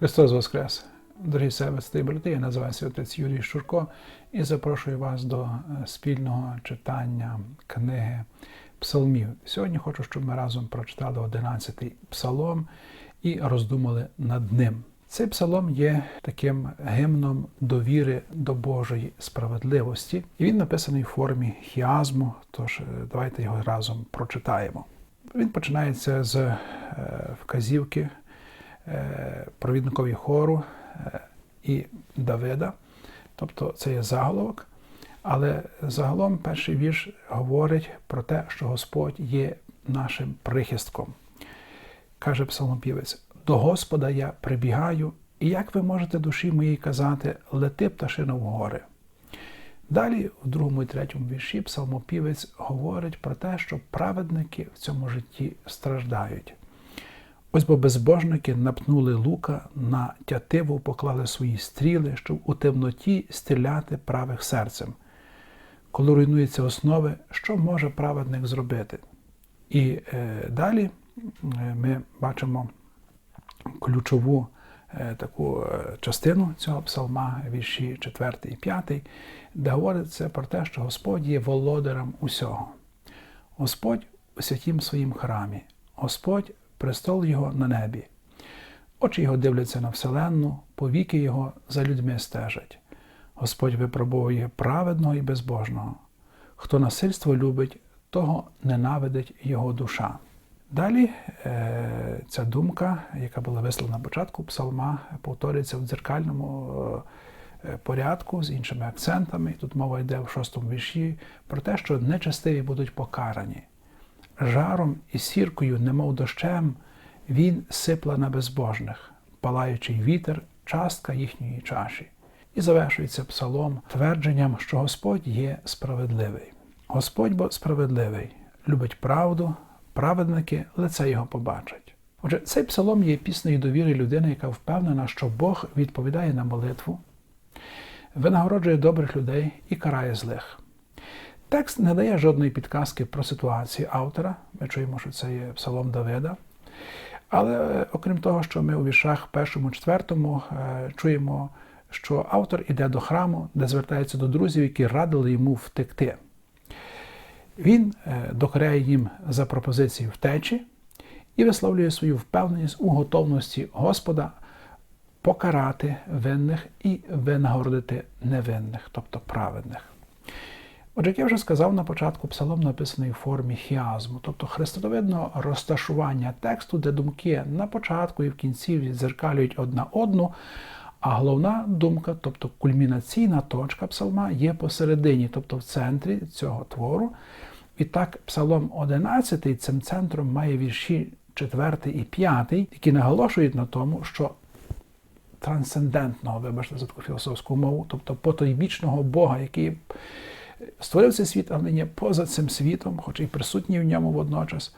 Христос Воскрес! Дорогі себе і брати, я називаюся отець Юрій Шурко і запрошую вас до е, спільного читання книги Псалмів. Сьогодні хочу, щоб ми разом прочитали 11-й псалом і роздумали над ним. Цей псалом є таким гімном довіри до Божої справедливості, і він написаний в формі хіазму. Тож е, давайте його разом прочитаємо. Він починається з е, вказівки провідникові хору е, і Давида. Тобто це є заголовок. Але загалом перший вірш говорить про те, що Господь є нашим прихистком. Каже псалмопівець: до Господа я прибігаю, і як ви можете душі моїй казати, лети пташино в гори. Далі, в другому і третьому вірші, псалмопівець говорить про те, що праведники в цьому житті страждають. Ось бо безбожники напнули лука на тятиву, поклали свої стріли, щоб у темноті стріляти правих серцем. Коли руйнуються основи, що може праведник зробити? І е, далі е, ми бачимо ключову е, таку е, частину цього псалма, вірші 4 і 5, де говориться про те, що Господь є володарем усього. Господь у святім своїм храмі, Господь престол Його на небі. Очі його дивляться на вселенну, повіки Його за людьми стежать. Господь випробовує праведного і безбожного. Хто насильство любить, того ненавидить його душа. Далі е, ця думка, яка була висловлена на початку псалма, повторюється в дзеркальному е, порядку з іншими акцентами. Тут мова йде в шостому вірші про те, що нечестиві будуть покарані жаром і сіркою, немов дощем, він сипла на безбожних, палаючий вітер, частка їхньої чаші. І завершується псалом твердженням, що Господь є справедливий. Господь бо справедливий, любить правду, праведники лице його побачать. Отже, цей псалом є піснею довіри людини, яка впевнена, що Бог відповідає на молитву, винагороджує добрих людей і карає злих. Текст не дає жодної підказки про ситуацію автора. Ми чуємо, що це є псалом Давида. Але е, окрім того, що ми у віршах першому, четвертому е, чуємо, що автор іде до храму, де звертається до друзів, які радили йому втекти. Він е, докоряє їм за пропозицію втечі і висловлює свою впевненість у готовності Господа покарати винних і винагородити невинних, тобто праведних. Отже, як я вже сказав на початку, псалом написаний в формі хіазму, тобто хрестовидного розташування тексту, де думки на початку і в кінці відзеркалюють одна одну, а головна думка, тобто кульмінаційна точка псалма, є посередині, тобто в центрі цього твору. І так, псалом 11 цим центром має вірші 4 і 5, які наголошують на тому, що трансцендентного, вибачте за таку філософську мову, тобто потойбічного Бога, який створив цей світ, але не поза цим світом, хоч і присутній в ньому водночас.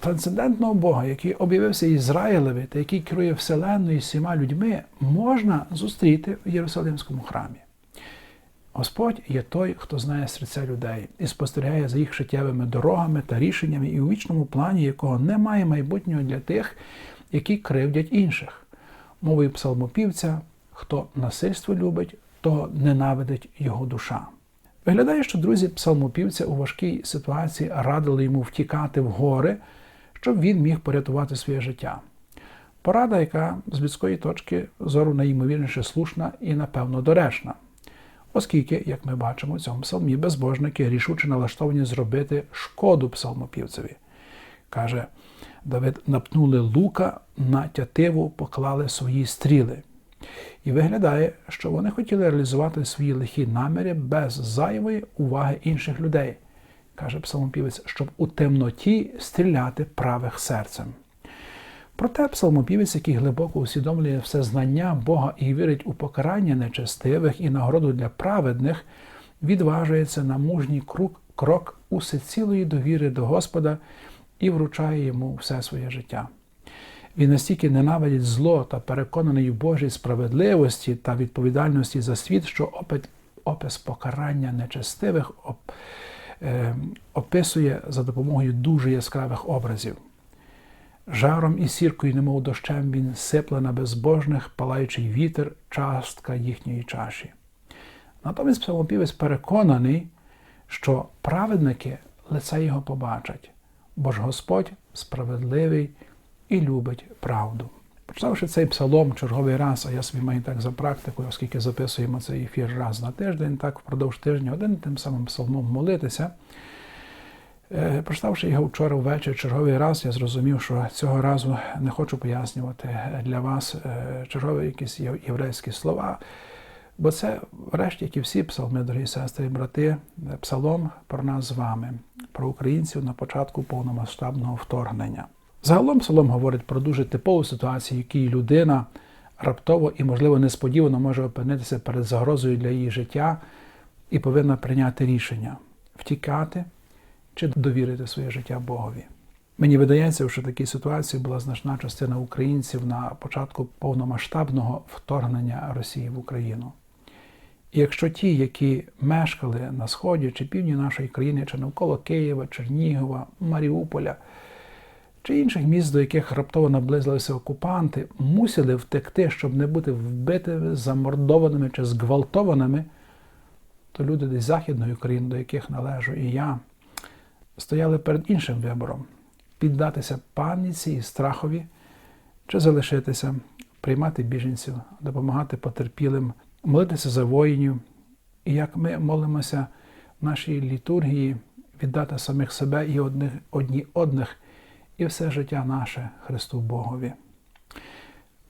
Трансцендентного Бога, який об'явився Ізраїлеві та який керує Вселенною і всіма людьми, можна зустріти в Єрусалимському храмі. Господь є той, хто знає серця людей і спостерігає за їх життєвими дорогами та рішеннями, і у вічному плані якого немає майбутнього для тих, які кривдять інших. Мовою псалмопівця, хто насильство любить, того ненавидить його душа. Виглядає, що друзі псалмопівця у важкій ситуації радили йому втікати в гори, щоб він міг порятувати своє життя. Порада, яка з людської точки зору найімовірніше слушна і, напевно, доречна. Оскільки, як ми бачимо, в цьому псалмі безбожники рішуче налаштовані зробити шкоду псалмопівцеві. Каже, Давид напнули лука на тятиву, поклали свої стріли. І виглядає, що вони хотіли реалізувати свої лихі наміри без зайвої уваги інших людей, каже псалмопівець, щоб у темноті стріляти правих серцем. Проте псалмопівець, який глибоко усвідомлює все знання Бога і вірить у покарання нечестивих і нагороду для праведних, відважується на мужній крок усецілої довіри до Господа і вручає йому все своє життя. Він настільки ненавидить зло та переконаний у Божій справедливості та відповідальності за світ, що опис покарання нечестивих е, описує за допомогою дуже яскравих образів. Жаром і сіркою, немов дощем, він сипле на безбожних, палаючий вітер, частка їхньої чаші. Натомість псалмопівець переконаний, що праведники лице його побачать, бо ж Господь справедливий і любить правду. Почитавши цей псалом черговий раз, а я собі маю так за практикою, оскільки записуємо цей ефір раз на тиждень, так впродовж тижня один тим самим псалмом молитися. Е, прочитавши його вчора ввечері черговий раз, я зрозумів, що цього разу не хочу пояснювати для вас е, чергові якісь єврейські слова. Бо це, врешті, як і всі псалми, дорогі сестри і брати, псалом про нас з вами, про українців на початку повномасштабного вторгнення. Загалом псалом говорить про дуже типову ситуацію, в якій людина раптово і, можливо, несподівано може опинитися перед загрозою для її життя і повинна прийняти рішення втікати чи довірити своє життя Богові. Мені видається, що в такій ситуації була значна частина українців на початку повномасштабного вторгнення Росії в Україну. І якщо ті, які мешкали на сході чи півдні нашої країни, чи навколо Києва, Чернігова, Маріуполя чи інших міст, до яких раптово наблизилися окупанти, мусили втекти, щоб не бути вбитими, замордованими чи зґвалтованими, то люди десь Західної України, до яких належу і я, стояли перед іншим вибором піддатися паніці і страхові, чи залишитися, приймати біженців, допомагати потерпілим, молитися за воїнів. І як ми молимося в нашій літургії, віддати самих себе і одних, одні одних, і все життя наше Христу Богові.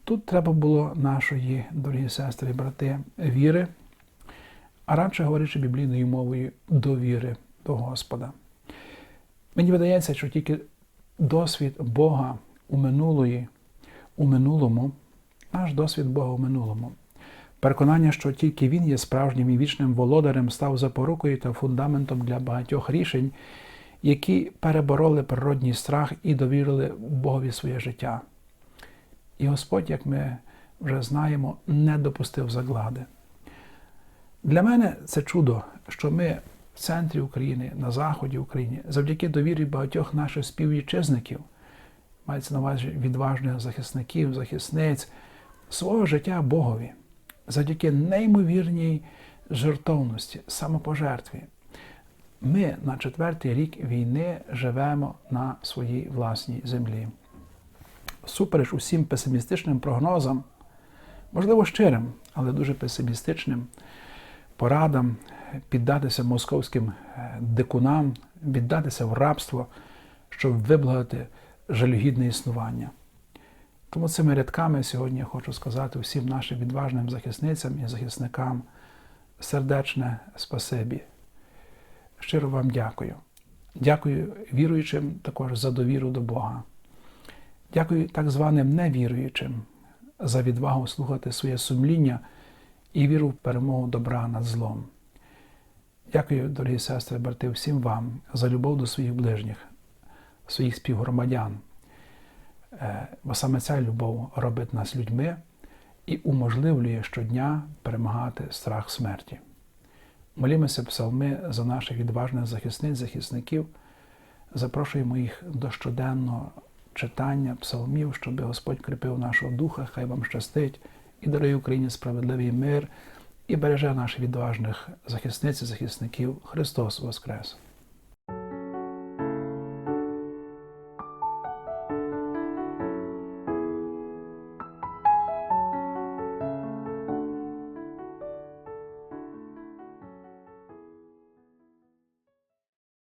Тут треба було нашої, дорогі сестри і брати, віри, а радше говорячи біблійною мовою довіри до Господа. Мені видається, що тільки досвід Бога у минулої, у минулому, наш досвід Бога у минулому. Переконання, що тільки Він є справжнім і вічним володарем, став запорукою та фундаментом для багатьох рішень, які перебороли природній страх і довірили Богові своє життя. І Господь, як ми вже знаємо, не допустив заглади. Для мене це чудо, що ми в центрі України, на заході України, завдяки довірі багатьох наших співвітчизників, мається на увазі відважних захисників, захисниць, свого життя Богові, завдяки неймовірній жертовності, самопожертві. Ми на четвертий рік війни живемо на своїй власній землі. Супереч усім песимістичним прогнозам, можливо, щирим, але дуже песимістичним порадам, піддатися московським е, дикунам, віддатися в рабство, щоб виблагати жалюгідне існування. Тому цими рядками сьогодні я хочу сказати всім нашим відважним захисницям і захисникам сердечне спасибі. Щиро вам дякую. Дякую віруючим також за довіру до Бога. Дякую так званим невіруючим за відвагу слухати своє сумління і віру в перемогу добра над злом. Дякую, дорогі сестри, брати, всім вам за любов до своїх ближніх, своїх співгромадян. Е, бо саме ця любов робить нас людьми і уможливлює щодня перемагати страх смерті. Молімося псалми за наших відважних захисниць, захисників, запрошуємо їх до щоденного читання псалмів, щоб Господь кріпив нашого духа, хай вам щастить. І дарує Україні справедливий мир і береже наших відважних захисниць і захисників. Христос Воскрес!